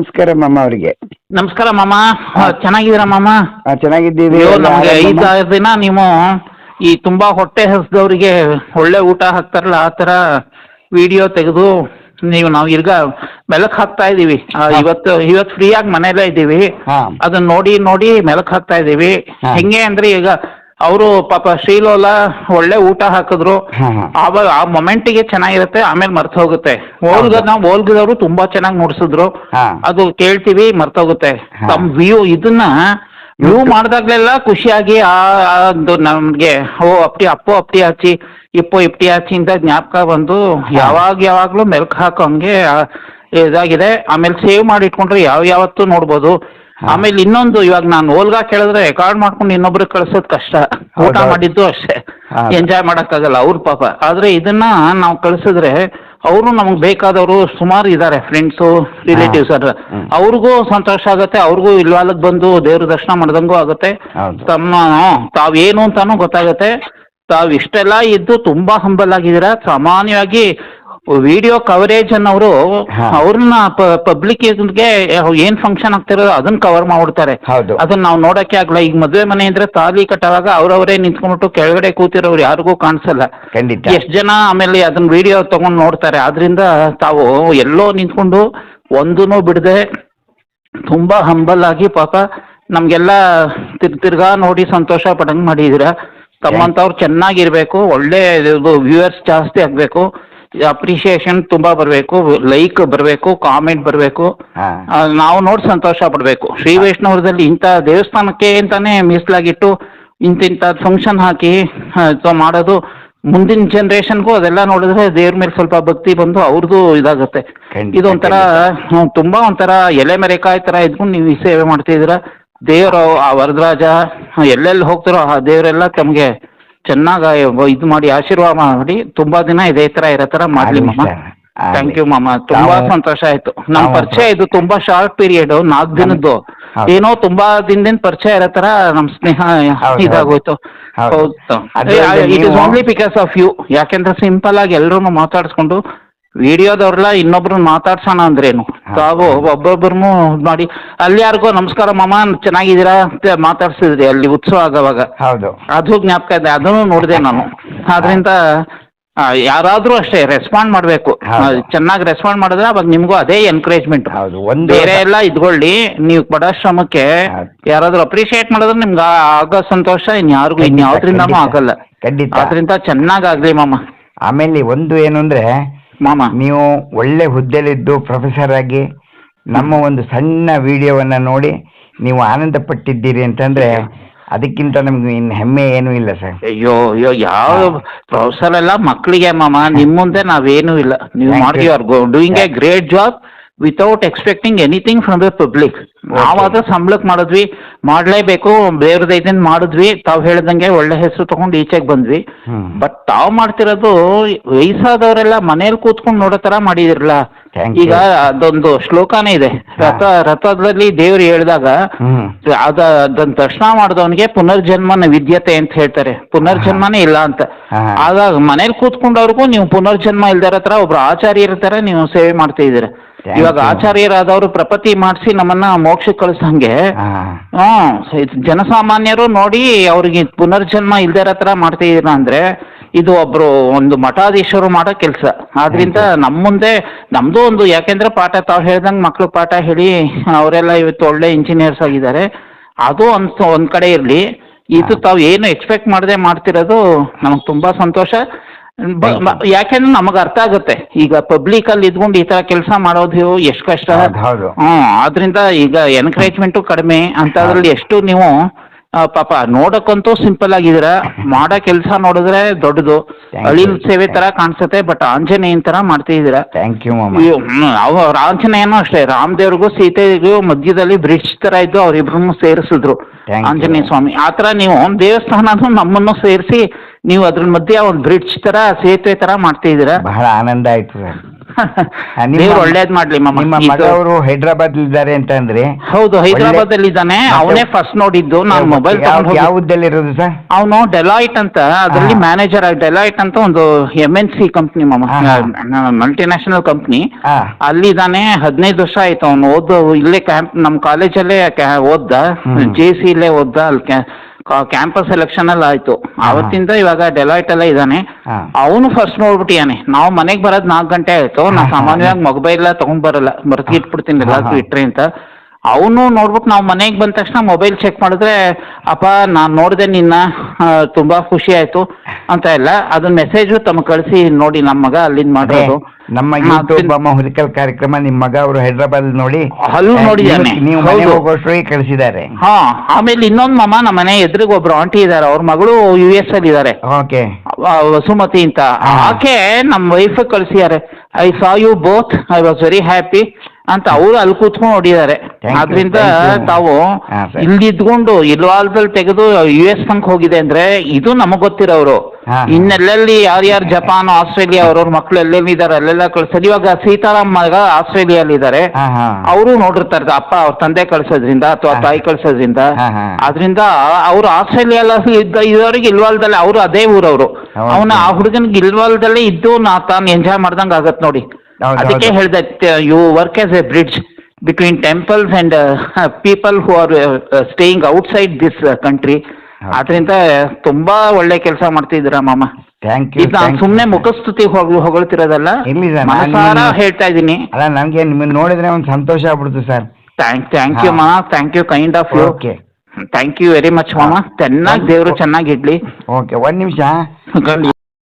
ನಮಸ್ಕಾರ ಮಾಮ ಅವರಿಗೆ. ನಮಸ್ಕಾರ ಮಾಮ. ಚೆನ್ನಾಗಿದ್ದೀರಾ ಮಾಮ? ಚೆನ್ನಾಗಿದ್ದೀವಿ. ಅಯ್ಯೋ ಎಲ್ಲ ನಮ್ಗೆ ಆರಾಮ? ದಿನ ನೀವು ಈ ತುಂಬಾ ಹೊಟ್ಟೆ ಹಸ್ದವ್ರಿಗೆ ಒಳ್ಳೆ ಊಟ ಹಾಕ್ತಾರಲ್ಲ ಆ ತರ ವಿಡಿಯೋ ತೆಗೆದು ನೀವು ನಾವು ಈಗ ಮೆಲಕ್ ಹಾಕ್ತಾ ಇದೀವಿ ಆ, ಇವತ್ತು ಇವತ್ತು ಫ್ರೀ ಆಗಿ ಮನೇಲೇ ಇದ್ದೀವಿ. ಹಾ. ಅದನ್ನ ನೋಡಿ ನೋಡಿ ಮೆಲಕ್ ಹಾಕ್ತಾ ಇದೀವಿ ಹಾ. ಹೆಂಗೆ ಅಂದ್ರೆ ಈಗ ಅವರು ಪಾಪ ಶ್ರೀಲೋಲ ಒಳ್ಳೆ ಊಟ ಹಾಕಿದ್ರು. ಹಾ, ಹಾ. ಆವಾಗ ಆ ಮೊಮೆಂಟಿಗೆ ಚೆನ್ನಾಗಿರುತ್ತೆ ಆಮೇಲೆ ಮರ್ತ ಹೋಗುತ್ತೆ ಓಲ್ಗ ನಾವು ಓಲ್ಗದವರು ತುಂಬಾ ಚೆನ್ನಾಗಿ ನೋಡ್ಸಿದ್ರು. ಹಾ. ಅದು ಕೇಳ್ತೀವಿ ಮರ್ತೋಗುತ್ತೆ. ಹೋಗುತ್ತೆ ತಮ್ಮ ವ್ಯೂ ಇದನ್ನ ವ್ಯೂ ಮಾಡ್ದಾಗ್ಲೆಲ್ಲ ಖುಷಿಯಾಗಿ ಆ ಆ ಒಂದು ನಮ್ಗೆ ಓ ಅಪ್ಟಿ ಅಪ್ಪೋ ಅಪ್ಟಿ ಹಚ್ಚಿ ಇಪ್ಪೋ ಇಪ್ಟಿ ಹಚ್ಚಿ ಅಂತ ಜ್ಞಾಪಕ ಬಂದು ಯಾವಾಗ ಯಾವಾಗ್ಲೂ ಮೆಲ್ಕ್ ಹಾಕೋಂಗೆ ಆ, ಇದಾಗಿದೆ. ಆಮೇಲೆ ಸೇವ್ ಮಾಡಿ ಇಟ್ಕೊಂಡ್ರೆ ಯಾವ ಯಾವತ್ತೂ ನೋಡ್ಬೋದು. ಆಮೇಲೆ ಇನ್ನೊಂದು ಇವಾಗ ನಾನು ಓಲ್ಗಾ ಕೇಳಿದ್ರೆ ರೆಕಾರ್ಡ್ ಮಾಡ್ಕೊಂಡು ಇನ್ನೊಬ್ರಿಗೆ ಕಳ್ಸೋದ್ ಕಷ್ಟ ಊಟ. ಮಾಡಿದ್ದು ಅಷ್ಟೇ. ಎಂಜಾಯ್ ಮಾಡಕ್ಕಾಗಲ್ಲ ಅವ್ರ ಪಾಪ ಆದ್ರೆ ಇದನ್ನ ನಾವು ಕಳ್ಸಿದ್ರೆ ಅವರು ನಮಗೆ ಬೇಕಾದವರು ಸುಮಾರು ಇದ್ದಾರೆ ಫ್ರೆಂಡ್ಸು ರಿಲೇಟಿವ್ಸ್ ಅದ್ರ. ಅವ್ರಿಗೂ ಸಂತೋಷ ಆಗತ್ತೆ ಅವ್ರಿಗೂ ಇಲ್ವಾಲಕ್ ಬಂದು ದೇವ್ರ ದರ್ಶನ ಮಾಡ್ದಂಗೂ ಆಗತ್ತೆ. ತಮ್ಮ ತಾವೇನು ಅಂತಾನು ಗೊತ್ತಾಗತ್ತೆ ತಾವ್ ಇಷ್ಟೆಲ್ಲ ಇದ್ದು ತುಂಬಾ ಹಂಬಲ್ ಆಗಿದ್ದೀರಾ ಸಾಮಾನ್ಯವಾಗಿ ವಿಡಿಯೋ ಕವರೇಜ್ ಅನ್ನೋರು ಹಾ. ಅವ್ರನ್ನ ಪಬ್ಲಿಕ್ಗೆ ಏನ್ ಫಂಕ್ಷನ್ ಆಗ್ತಿರೋ ಅದನ್ನ ಕವರ್ ಮಾಡ್ಬಿಡ್ತಾರೆ. ಹೌದು. ಅದನ್ನ ನಾವು ನೋಡಕ್ಕೆ ಆಗಲ್ಲ ಈಗ ಮದ್ವೆ ಮನೆ ಅಂದ್ರೆ ತಾಲಿ ಕಟ್ಟುವಾಗ ಅವ್ರವರೇ ನಿಂತ್ಕೊಂಡ್ಬಿಟ್ಟು ಕೆಳಗಡೆ ಕೂತಿರೋರು ಯಾರಿಗೂ ಕಾಣಿಸಲ್ಲ. ಖಂಡಿತ. ಎಷ್ಟ್ ಜನ ಆಮೇಲೆ ಅದನ್ನ ವಿಡಿಯೋ ತಗೊಂಡ್ ನೋಡ್ತಾರೆ. ಆದ್ರಿಂದ ತಾವು ಎಲ್ಲೋ ನಿಂತ್ಕೊಂಡು ಒಂದೂ ಬಿಡದೆ ತುಂಬಾ ಹಂಬಲ್ ಆಗಿ ಪಾಪ ನಮ್ಗೆಲ್ಲ ತಿರ್ ತಿರ್ಗಾ ನೋಡಿ ಸಂತೋಷ ಪಡಂಗ್ ಮಾಡಿದೀರ. ತಮ್ಮಂತವ್ರು ಚೆನ್ನಾಗಿರ್ಬೇಕು ಒಳ್ಳೆ ವ್ಯೂವರ್ಸ್ ಜಾಸ್ತಿ ಆಗ್ಬೇಕು. ಅಪ್ರಿಷಿಯೇಷನ್ ತುಂಬಾ ಬರಬೇಕು ಲೈಕ್ ಬರಬೇಕು ಕಾಮೆಂಟ್ ಬರಬೇಕು. ಹಾ. ನಾವು ನೋಡಿ ಸಂತೋಷ ಪಡಬೇಕು. ಶ್ರೀ ವೈಷ್ಣವರದಲ್ಲಿ ಇಂಥ ದೇವಸ್ಥಾನಕ್ಕೆ ಅಂತಾನೆ ಮೀಸಲಾಗಿಟ್ಟು ಇಂತಿಂಥ ಫಂಕ್ಷನ್ ಹಾಕಿ ಆ, ಮಾಡೋದು ಮುಂದಿನ ಜನರೇಷನ್ಗೂ ಅದೆಲ್ಲ ನೋಡಿದ್ರೆ ದೇವ್ರ ಮೇಲೆ ಸ್ವಲ್ಪ ಭಕ್ತಿ ಬಂದು ಅವ್ರದ್ದು ಇದಾಗುತ್ತೆ. ಖಂಡಿತ, ಇದೊಂಥರ ಹ್ಮ್, ತುಂಬಾ ಒಂಥರ ಎಲೆ ಮೆರೆಕಾಯಿ ತರ ಇದ್ಕೊಂಡು ನೀವು ಈ ಸೇವೆ ಮಾಡ್ತಿದೀರ ದೇವರು ಆ ವರದರಾಜ ಎಲ್ಲೆಲ್ಲಿ ಹೋಗ್ತಾರೋ ಆ ದೇವರೆಲ್ಲ ತಮಗೆ ಚೆನ್ನಾಗಿ ಇದು ಮಾಡಿ ಆಶೀರ್ವಾದ ಮಾಡಿ ತುಂಬಾ ದಿನ ಇದೇ ತರ ಇರೋ ತರ ಮಾಡ್ಲಿ ಮಾಮ. ಥ್ಯಾಂಕ್ ಯು ಮಾಮ. ತುಂಬಾ ಸಂತೋಷ ಆಯ್ತು. ನಮ್ ಪರಿಚಯ ಇದು ತುಂಬಾ ಶಾರ್ಟ್ ಪೀರಿಯಡ್ ನಾಲ್ಕು ದಿನದ್ದು. ಏನೋ ತುಂಬಾ ದಿನದಿಂದ ಪರಿಚಯ ಇರೋ ತರ ನಮ್ ಸ್ನೇಹ ಇದಾಗೋಯ್ತು. ಹೌದು. It is only because of you ಯಾಕೆಂದ್ರೆ ಸಿಂಪಲ್ ಆಗಿ ಎಲ್ಲರೂ ಮಾತಾಡ್ಸ್ಕೊಂಡು ವಿಡಿಯೋದವ್ರೆಲ್ಲ ಇನ್ನೊಬ್ರು ಮಾತಾಡ್ಸೋಣ ಅಂದ್ರೇನು? ತಾವು ಒಬ್ಬೊಬ್ಬರನ್ನು ಮಾಡಿ ಅಲ್ಲಿ ಯಾರಿಗೋ ನಮಸ್ಕಾರ ಮಾಮ ಚೆನ್ನಾಗಿದ್ದೀರಾ? ಅಂತ ಮಾತಾಡ್ಸಿದ್ರಿ ಅಲ್ಲಿ ಉತ್ಸವ ಆಗವಾಗ. ಹೌದು. ಅದು ಜ್ಞಾಪಕ ಇದೆ ಅದನ್ನು ನೋಡಿದೆ ನಾನು. ಆದ್ರಿಂದ ಆ, ಯಾರಾದ್ರೂ ಅಷ್ಟೇ ರೆಸ್ಪಾಂಡ್ ಮಾಡಬೇಕು. ಹೌದು. ಚೆನ್ನಾಗಿ ರೆಸ್ಪಾಂಡ್ ಮಾಡಿದ್ರೆ ಅವಾಗ ನಿಮ್ಗೂ ಅದೇ ಎನ್ಕರೇಜ್ಮೆಂಟ್ ಹೌದು ಒಂದು ಬೇರೆ ಎಲ್ಲ ಇದ್ಕೊಳ್ಳಿ ನೀವು ಪಡೋ ಶ್ರಮಕ್ಕೆ ಹೌದು. ಯಾರಾದ್ರೂ ಅಪ್ರಿಶಿಯೇಟ್ ಮಾಡಿದ್ರೆ ನಿಮ್ಗೆ ಆ- ಆಗೋ ಸಂತೋಷ ಇನ್ಯಾರಿಗೂ ಖಂಡಿತ, ಇನ್ಯಾವ್ದ್ರಿಂದನೂ ಖಂಡಿತ. ಆಗಲ್ಲ. ಖಂಡಿತ. ಆದ್ರಿಂದ ಚೆನ್ನಾಗಾಗ್ಲಿ ಮಾಮ. ಆಮೇಲೆ ಒಂದು ಏನು ಅಂದ್ರೆ ಮಾಮ. ನೀವು ಒಳ್ಳೆ ಹುದ್ದೆಲಿದ್ದು ಪ್ರೊಫೆಸರ್ ಆಗಿ ನಮ್ಮ ಒಂದು ಸಣ್ಣ ವಿಡಿಯೋವನ್ನ ನೋಡಿ ನೀವು ಆನಂದ ಪಟ್ಟಿದ್ದೀರಿ ಅಂತಂದ್ರೆ ಅದಕ್ಕಿಂತ ನಮ್ಗೆ ಇನ್ನು ಹೆಮ್ಮೆ ಏನೂ ಇಲ್ಲ ಸರ್. ಅಯ್ಯೋ ಅಯ್ಯೋ ಯಾವ ಪ್ರೊಫೆಸರ್ ಎಲ್ಲ ಮಕ್ಕಳಿಗೆ ಮಾಮ ನಿಮ್ಮ ಮುಂದೆ ನಾವೇನೂ ಇಲ್ಲ. ನೀವು Thank ಮಾಡಿ you. Are doing a great job without expecting anything from the public ನಾವಾದ್ರೆ ಸಂಬಳಕ್ಕೆ ಮಾಡಿದ್ವಿ ಮಾಡ್ಲೇಬೇಕು ಬೇರೆದ ದೈದಿಂದ ಮಾಡಿದ್ವಿ ತಾವು ಹೇಳ್ದಂಗೆ ಒಳ್ಳೆ ಹೆಸರು ತಗೊಂಡು ಈಚೆಗೆ ಬಂದ್ವಿ. ಬಟ್ ತಾವು ಮಾಡ್ತಿರೋದು ವಯಸ್ಸಾದವರೆಲ್ಲ ಮನೇಲಿ ಕೂತ್ಕೊಂಡು ನೋಡೋ ತರ ಮಾಡಿದಿರಲ್ಲ. ಈಗ ಅದೊಂದು ಶ್ಲೋಕನೇ ಇದೆ. ರಥ ರಥದಲ್ಲಿ ದೇವ್ರು ಹೇಳಿದಾಗ ಅದ ಅದನ್ನ ದರ್ಶನ ಮಾಡಿದವನಿಗೆ ಪುನರ್ಜನ್ಮನ ವಿದ್ಯತೆ ಅಂತ ಹೇಳ್ತಾರೆ. ಪುನರ್ಜನ್ಮನೇ ಇಲ್ಲ ಅಂತ. ಆದಾಗ ಆಗ ಮನೇಲಿ ಕೂತ್ಕೊಂಡವ್ರಿಗೂ ನೀವು ಪುನರ್ಜನ್ಮ ಇಲ್ದಾರ ಹತ್ರ ಒಬ್ರು ಆಚಾರ್ಯರ ತರ ನೀವು ಸೇವೆ ಮಾಡ್ತಾ ಇದ್ದೀರಾ. ಇವಾಗ ಆಚಾರ್ಯರಾದವರು ಪ್ರಪತಿ ಮಾಡಿಸಿ ನಮ್ಮನ್ನ ಮೋಕ್ಷಕ್ಕೆ ಕಳಿಸಂಗೆ ಹಾ. ಹ್ಮ್ ಜನಸಾಮಾನ್ಯರು ನೋಡಿ ಅವ್ರಿಗೆ ಪುನರ್ಜನ್ಮ ಇಲ್ದೇ ಹತ್ರ ಮಾಡ್ತಿದ್ದೀರಾ ಅಂದ್ರೆ ಇದು ಒಬ್ರು ಒಂದು ಮಠಾಧೀಶರು ಮಾಡೋ ಕೆಲಸ. ಆದ್ರಿಂದ ನಮ್ಮ ಮುಂದೆ ನಮ್ದು ಒಂದು ಯಾಕೆಂದ್ರೆ ಪಾಠ ತಾವು ಹೇಳ್ದಂಗೆ ಮಕ್ಳು ಪಾಠ ಹೇಳಿ ಅವರೆಲ್ಲ ಇವತ್ತು ಒಳ್ಳೆ ಇಂಜಿನಿಯರ್ಸ್ ಆಗಿದ್ದಾರೆ. ಅದು ಅನ್ಸ್ ಒಂದ್ ಕಡೆ ಇರ್ಲಿ. ಇದು ತಾವು ಏನು ಎಕ್ಸ್ಪೆಕ್ಟ್ ಮಾಡದೆ ಮಾಡ್ತಿರೋದು ನಮಗ್ ತುಂಬಾ ಸಂತೋಷ. ಯಾಕೆಂದ್ರೆ ನಮಗ್ ಅರ್ಥ ಆಗುತ್ತೆ. ಈಗ ಪಬ್ಲಿಕ್ ಅಲ್ಲಿ ಇದ್ಕೊಂಡು ಈ ತರ ಕೆಲಸ ಮಾಡೋದು ಎಷ್ಟು ಕಷ್ಟ. ಹ್ಮ್ ಆದ್ರಿಂದ ಈಗ ಎನ್ಕರೇಜ್ಮೆಂಟು ಕಡಿಮೆ ಅಂತ ಅದ್ರಲ್ಲಿ ಎಷ್ಟು ನೀವು ಪಾಪ ನೋಡಕ್ಕಂತೂ ಸಿಂಪಲ್ ಆಗಿದ್ರ ಮಾಡೋ ಕೆಲಸ ನೋಡಿದ್ರೆ ದೊಡ್ಡದು. ಅಳಿಲ್ ಸೇವೆ ತರ ಕಾಣಿಸುತ್ತೆ ಬಟ್ ಆಂಜನೇಯನ್ ತರ ಮಾಡ್ತಾ ಇದ್ದೀರಾ. ಥ್ಯಾಂಕ್ ಯು ಮಾಮ. ಇವ್- ಹ್ಮ್, ಅವ್ರ ಆಂಜನೇಯನು ಅಷ್ಟೇ. ರಾಮದೇವ್ರಿಗೂ ಸೀತೆಗೂ ಮಧ್ಯದಲ್ಲಿ ಬ್ರಿಡ್ಜ್ ತರ ಇದ್ದು ಅವ್ರಿಬ್ರು ಸೇರಿಸಿದ್ರು. ಆಂಜನೇಯ ಸ್ವಾಮಿ. ಆತರ ತರ ನೀವು ದೇವಸ್ಥಾನ ನಮ್ಮನ್ನು ಸೇರಿಸಿ ನೀವು ಅದ್ರ ಮಧ್ಯೆ ಒಂದು ಬ್ರಿಡ್ಜ್ ತರ ಸೇತುವೆ ತರ ಮಾಡ್ತಾ ಇದ್ದೀರಾ ಬಹಳ ಆನಂದ ಆಯ್ತು ಸರ್. ದೇವ್ರು ಒಳ್ಳೇದ್ ಮಾಡ್ಲಿ ಮಾಮ. ನಿಮ್ಮ ಮಗ ಇದು- ಅವರು ಹೈದರಾಬಾದ್ ಇದ್ದಾರೆ ಅಂತಂದ್ರೆ ಹೌದು ಹೈದರಾಬಾದ್ ಅಲ್ಲಿ ಇದ್ದಾನೆ. ಅವನೇ ಫಸ್ಟ್ ನೋಡಿದ್ದು. ನಾನು ಮೊಬೈಲ್ ಯಾವ ಯಾವ ಇರೋದು ಸರ್? ಅವನು ಡೆಲಾಯ್ಟ್ ಅಂತ. ಅದರಲ್ಲಿ ಹಾ. ಮ್ಯಾನೇಜರ್ ಆಗಿ ಡೆಲಾಯ್ಟ್ ಅಂತ ಒಂದು ಎಂ ಎನ್ ಸಿ ಕಂಪ್ನಿ ಮಾಮ. ಹಾ, ಹಾ. ಮಲ್ಟಿನ್ಯಾಷನಲ್ ಕಂಪ್ನಿ ಅಲ್ಲಿ ಇದ್ದಾನೆ. ಹದಿನೈದು ವರ್ಷ ಆಯ್ತು. ಅವನು ಓದ್ ಇಲ್ಲೇ ಕ್ಯಾಂಪ್ ನಮ್ಮ ಕಾಲೇಜಲ್ಲೇ ಓದ್ದ. ಹ್ಮ್. ಜೆ ಸಿ ಇಲ್ಲೇ ಓದ್ದ ಅಲ್ಲಿ ಕ್ಯಾಂಪಸ್ ಸೆಲೆಕ್ಷನ್ ಅಲ್ಲಿ ಆಯ್ತು. ಅವತ್ತಿಂದ ಇವಾಗ ಡೆಲಾಯ್ಟ್ ಅಲ್ಲೇ ಇದ್ದಾನೆ. ಹಾ. ಅವನು ಫಸ್ಟ್ ನೋಡ್ಬಿಟ್ಟಿಯಾನೆ. ನಾವು ಮನೆಗೆ ಬರೋದ್ ನಾಲ್ಕು ಗಂಟೆ ಆಯ್ತು. ನಾ. ಸಾಮಾನ್ಯವಾಗಿ ಮೊಬೈಲ್ ತಗೊಂಡ್ ಬರಲ್ಲ. ಮರ್ತಿ ಇಟ್ಬಿಡ್ತೀನಿ ಹಾ, ಎಲ್ಲಾದ್ರೂ. ಇಟ್ರಿ ಅಂತ. ಅವನು ನೋಡ್ಬಿಟ್ಟು ನಾವು ಮನೆಗೆ ಬಂದ ತಕ್ಷಣ ಮೊಬೈಲ್ ಚೆಕ್ ಮಾಡಿದ್ರೆ ಅಪ್ಪ ನಾನು ನೋಡಿದೆ ನಿನ್ನ ತುಂಬಾ ಖುಷಿ ಆಯ್ತು ಅಂತ ಎಲ್ಲ ಅದನ್ನ ಮೆಸೇಜ್ ತಮಗೆ ಕಳಿಸಿ ನೋಡಿ ನಮ್ಮ ಮಗ ಅಲ್ಲಿಂದ ಮಾಡೋದು ನಮ್ಮ ಅಮ್ಮ ಹುಲಿಕಲ್ ಕಾರ್ಯಕ್ರಮ ನಿಮ್ಮ ಮಗ ಅವರು ಹೈದರಾಬಾದ್ ನೋಡಿ ಅಲ್ಲೂ ನೋಡಿ ನೋಡಿದ್ದಾನೆ. ನೀವು- ಮನೆ. ಹೋಗೋಷ್ಟ್ರಿಗೆ ಕಳಿಸಿದ್ದಾರೆ. ಹಾ ಆಮೇಲೆ ಇನ್ನೊಂದು ಮಾಮ ನಮ್ಮ ಮನೆ ಎದುರಿಗೆ ಒಬ್ರು ಆಂಟಿ ಇದ್ದಾರೆ ಅವ್ರ ಮಗಳು ಯು ಎಸ್ ಅಲ್ಲಿ ಇದ್ದಾರೆ ಓಕೆ. ಸುಮತಿ ವಸುಮತಿ ಅಂತ. ಆಕೆ ನಮ್ಮ ವೈಫ್ ಕಳಿಸಿದ್ದಾರೆ. I saw you both I was very happy ಅಂತ ಅವರು ಅಲ್ಲಿ ಕೂತ್ಕೊಂಡು ಹೊಡಿದಾರೆ ಅದ್ರಿಂದ you, ಆದ್ರಿಂದ thank you. ತಾವು ಹಾ, ಸರಿ. ಇಲ್ಲಿ ಇದ್ಕೊಂಡು ಇಲ್ವಾಲ್ದಲ್ಲಿ ತೆಗೆದು ಯು ಎಸ್ ತನಕ ಹೋಗಿದೆ ಅಂದ್ರೆ ಇದು ನಮಗ್ ಗೊತ್ತಿರೋರು ಹಾ, ಹಾ. ಇನ್ನೆಲ್ಲೆಲ್ಲಿ ಯಾರ್ಯಾರು ಜಪಾನ್ ಆಸ್ಟ್ರೇಲಿಯಾ ಅವ್ರವ್ರ ಮಕ್ಳು ಎಲ್ಲೆಲ್ಲಿದ್ದಾರೆ ಅಲ್ಲೆಲ್ಲ ಕಳ್ಸೋದು ಇವಾಗ ಸೀತಾರಾಮ್ ಮಗ ಆಸ್ಟ್ರೇಲಿಯಲ್ಲಿ ಹಾ ಹಾ ಅವರು ನೋಡಿರ್ತಾರೆ ಅಪ್ಪ ಅವ್ರ ತಂದೆ ಕಳ್ಸೋದ್ರಿಂದ ಅಥವಾ ಹಾ. ತಾಯಿ ಕಳ್ಸೋದ್ರಿಂದ ಅದ್ರಿಂದ ಹಾ. ಅವ್ರು ಆಸ್ಟ್ರೇಲಿಯಾ ಇದ್ದ ಇದ್ದವ್ರಿಗೆ ಇಲ್ವಾಲ್ದಲ್ಲಿ ಅವರು ಅದೇ ಊರವರು ಹೌದು. ಅವನ ಆ ಹುಡುಗನಿಗೆ ಇಲ್ವಾಲ್ದಲ್ಲೇ ಇದ್ದು ನಾ ತಾನು ಎಂಜಾಯ್ ಮಾಡ್ದಂಗ್ ಆಗತ್ ನೋಡಿ ಹೌದು, ಅದಕ್ಕೆ ಹೌದು. ಹೇಳ್ದೆ you work as a bridge between temples and people who are staying outside this country ಹೌದು. ಅದರಿಂದ ತುಂಬಾ ಒಳ್ಳೆ ಕೆಲಸ ಮಾಡ್ತಿದ್ದೀರಾ ಮಾಮ. ಥ್ಯಾಂಕ್ ಯು ಇದು ನಾನು ಸುಮ್ಮನೆ ಮುಖಸ್ತುತಿ ಹೊಗಳ್ ಹೊಗಳ್ತಿರೋದಲ್ಲ. ಇರ್ಲಿ sir, ನಾನು ಮನಸಾರ ನಿಮ್ಮನ್ನ- ಹೇಳ್ತಾ ಇದ್ದೀನಿ. ಅಲ್ಲ ನನಗೆ ನಿಮ್ಮನ್ನ ನೋಡಿದ್ರೆ ಒಂದು ಸಂತೋಷ ಆಗ್ಬಿಡ್ತು ಸರ್. ಥ್ಯಾಂಕ್ ಥ್ಯಾಂಕ್ ಯು ಹಾ. ಮಾ thank you kind of you okay thank you very much ಮಾಮ. ಚೆನ್ನಾಗಿ ದೇವರು ಚೆನ್ನಾಗಿ ಇಡ್ಲಿ. ಓಕೆ ಒಂದು ನಿಮಿಷ.